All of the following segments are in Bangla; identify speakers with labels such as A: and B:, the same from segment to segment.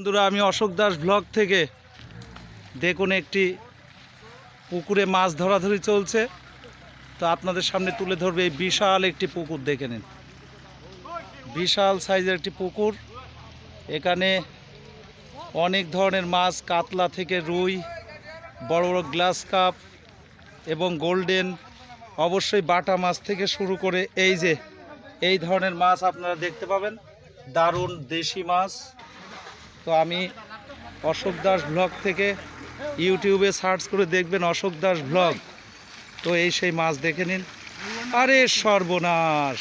A: বন্ধুরা, আমি অশোক দাস ব্লগ থেকে দেখুন একটি পুকুরে মাছ ধরাধরি চলছে। তো আপনাদের সামনে তুলে ধরবে এই বিশাল একটি পুকুর, দেখে নিন। বিশাল সাইজের একটি পুকুর। এখানে অনেক ধরনের মাছ, কাতলা থেকে রুই, বড় বড় গ্লাস কাপ এবং গোল্ডেন, অবশ্যই বাটা মাছ থেকে শুরু করে এই যে, এই ধরনের মাছ আপনারা দেখতে পাবেন। দারুণ দেশি মাছ। তো আমি অশোক দাস ব্লগ থেকে ইউটিউবে সার্চ করে দেখবেন অশোক দাস ব্লগ। তো এই সেই মাছ দেখে নিন। আরে সর্বনাশ!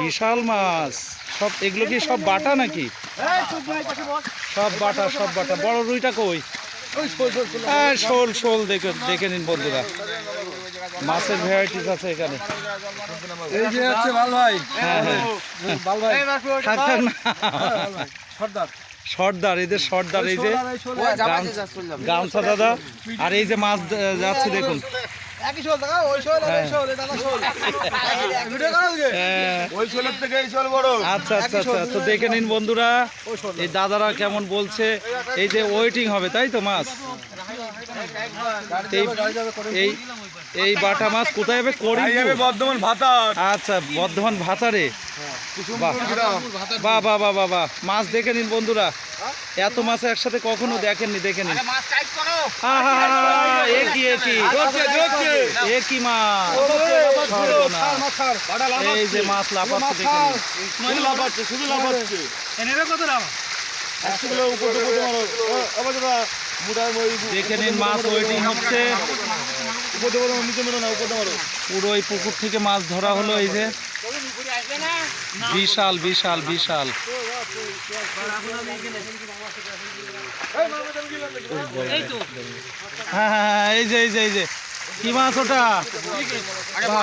A: বিশাল মাছ। সব, এগুলো কি সব বাটা নাকি? সব বাটা সব বাটা। বড় রুইটা কই? শোল শোল দেখে দেখে নিন বন্ধুরা। মাছের ভ্যারাইটিস আছে এখানে।
B: এই যে হচ্ছে লাল ভাই।
A: হ্যাঁ হ্যাঁ।
B: লাল ভাই।
A: থাক থাক না
B: সর্দার।
A: সর্দার এদের সর্দার এই যে
B: এই
A: গামছা দাদা আর এই যে মাছ যাচ্ছে দেখুন।
B: একই শোল দেখা ওই শোল আর এই শোল এটা শোল। ভিডিও করো আজকে।
A: হ্যাঁ,
B: ওই শোলের থেকে এই শোল বড়।
A: আচ্ছা আচ্ছা আচ্ছা তো দেখে নিন বন্ধুরা এই দাদারা কেমন বলছে। এই যে ওয়েটিং হবে তাই তো মাছ? এই এই বাটা মাছ কোথায় হবে করি
B: বর্ধমান ভাতার।
A: আচ্ছা বর্ধমান ভাতারে? বাহ। বাহ বাহ বাহ বাহ মাছ দেখে নিন বন্ধুরা। এত মাছ একসাথে কখনো দেখেননি দেখে নিন আহা, এ কি এ কি?
B: ধরছে, ধরছে।
A: এ কি মাছ? এই যে মাছ লাফাচ্ছে দেখে নিন।
B: শুধু লাফাচ্ছে। শুধু লাফাচ্ছে? একশো কিলো উপর
A: দেখে নিন মাছ ওয়েটিং হচ্ছে। পুরো। এই পুকুর থেকে মাছ ধরা হলো এই যে। বিশাল বিশাল বিশাল। হ্যাঁ হ্যাঁ হ্যাঁ, এই যে এই যে এই যে। কি মাছ ওটা? বাহ,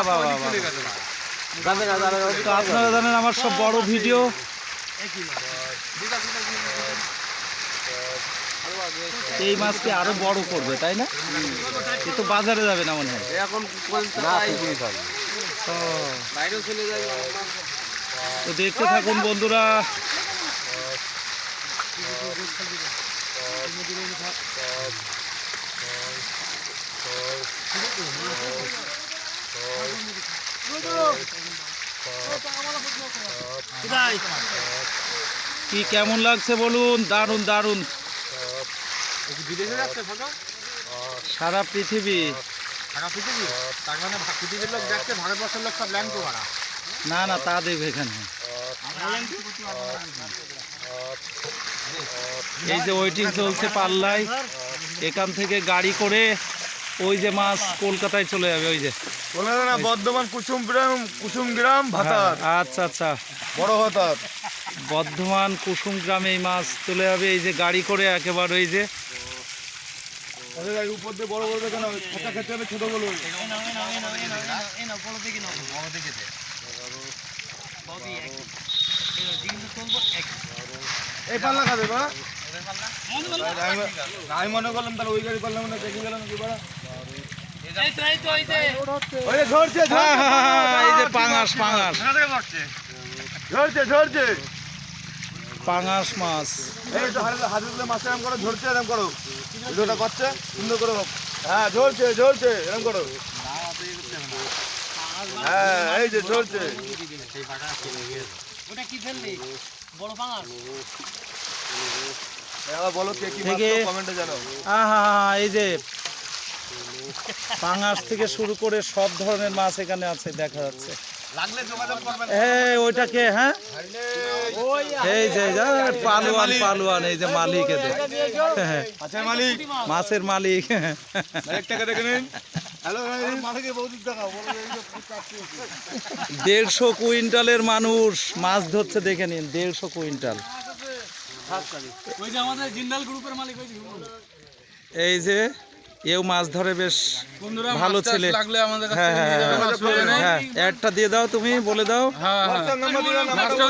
A: আপনারা জানেন আমার সব বড় ভিডিও। এই মাছকে আরও বড় করবে তাই না? এ তো বাজারে যাবে না মনে হয়।
B: এখন
A: তো দেখতে থাকুন বন্ধুরা। কি কেমন লাগছে বলুন? দারুণ দারুণ। সারা পৃথিবী। না না তা দেখবে এখানে। এই যে ওয়েটিং চলছে পাল্লায়। এখান থেকে গাড়ি করে ওই যে মাছ কলকাতায় চলে যাবে ওই যে।
B: বর্ধমান কুসুম গ্রাম কুসুম গ্রাম ভাতার।
A: হ্যাঁ, আচ্ছা আচ্ছা।
B: বড় ভাতার।
A: বর্ধমান কুসুম গ্রামে এই মাছ চলে যাবে। এই যে গাড়ি করে একেবারে ওই যে।
B: উপর দিয়ে বড় বড় কেন ছোটা খেতে হবে ছোট বলো এই পাল্লা খাবে বা আমি মনে করলাম তাহলে ওই গাড়ি মনে দেখে গেলাম কি বড়
A: হ্যাঁ, হ্যাঁ, হ্যাঁ, হ্যাঁ, এই যে পাঙাশ পাঙাশ পাঙাশ মাছ।
B: এই তো হাতে তুলে মাছটা এরম করো ঝরছে এরম করো। ভিডিওটা করছে সুন্দর করে হ্যাঁ ঝরছে ঝরছে এরম করো। হ্যাঁ এই যে ঝরছে এবার বলো কে কি মাছ
A: থেকে-
B: কমেন্টে জানাও।
A: আহা এই যে পাঙাশ থেকে শুরু করে সব ধরনের মাছ এখানে আছে দেখা যাচ্ছে।
B: লাগলে যোগাযোগ করবেন।
A: এই ওইটাকে হ্যাঁ? এই যে এই যে, পালোয়ান পালোয়ান এই যে মালিক এদের। হ্যাঁ,
B: আচ্ছা মালিক।
A: মাছের মালিক। দেড়শো কুইন্টালের মানুষ মাছ ধরছে দেখে নিন দেড়শো কুইন্টাল। এই যে এও মাছ ধরে বেশ ভালো ছেলে। হ্যাঁ হ্যাঁ হ্যাঁ, হ্যাঁ। একটা দিয়ে দাও তুমি বলে দাও। হ্যাঁ তোমার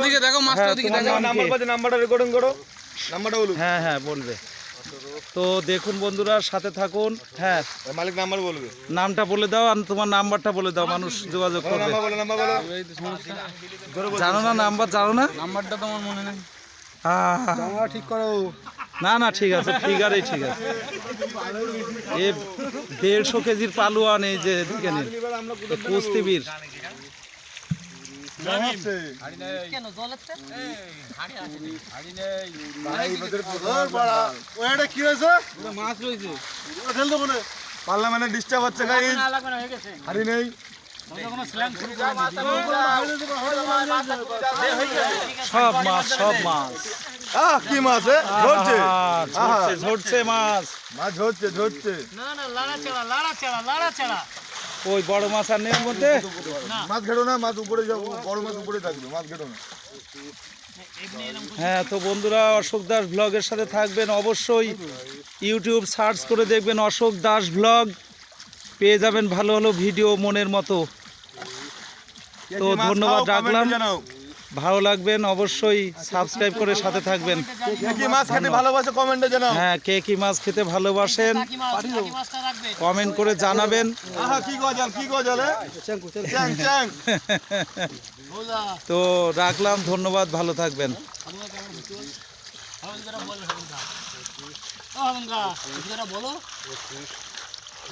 A: হ্যাঁ হ্যাঁ বলবে। তো দেখুন বন্ধুরা সাথে থাকুন। হ্যাঁ।
B: মালিক নাম্বার বলবে।
A: নামটা বলে দাও আর তোমার নাম্বারটা বলে দাও মানুষ যোগাযোগ করবে। জানো না নাম্বার জানো না?
C: নাম্বারটা তো আমার মনে নেই।
B: ঠিক করো।
A: না না ঠিক আছে ফিগারই ঠিক আছে। এ দেড়শো কেজির পালুয়ান এই যে নিন। কুস্তিবীর
B: ডিস্টার্ব হচ্ছে
C: হয়ে
B: হারি নেই
A: সব মাছ সব মাছ।
B: আহ কি মাছ এ? ঝরছে?
A: ঝরছে ঝরছে মাছ।
B: মাছ ঝরছে ঝরছে।
C: না না লাড়া চাড়া লাড়া চাড়া লাড়া চাড়া
A: ওই বড় মাছ আর নেই মধ্যে?
B: মাছ ঘেটো না মাছ উপরে যাব বড় মাছ উপরে থাকবে মাছ ঘেটো না।
A: হ্যাঁ তো বন্ধুরা অশোক দাস ব্লগের সাথে থাকবেন অবশ্যই। ইউটিউব সার্চ করে দেখবেন অশোক দাস ব্লগ পেয়ে যাবেন ভালো ভালো ভিডিও মনের মতো। তো ধন্যবাদ রাখলাম।
B: জানাও।
A: ভালো লাগবেন অবশ্যই সাবস্ক্রাইব করে সাথে থাকবেন।
B: কে মাছ খেতে ভালোবাসে কমেন্টে জানাও।
A: হ্যাঁ কে কি মাছ খেতে ভালোবাসেন কমেন্ট করে জানাবেন।
B: কি গজাল কি গজাল
A: তো রাখলাম ধন্যবাদ ভালো থাকবেন।
C: বলো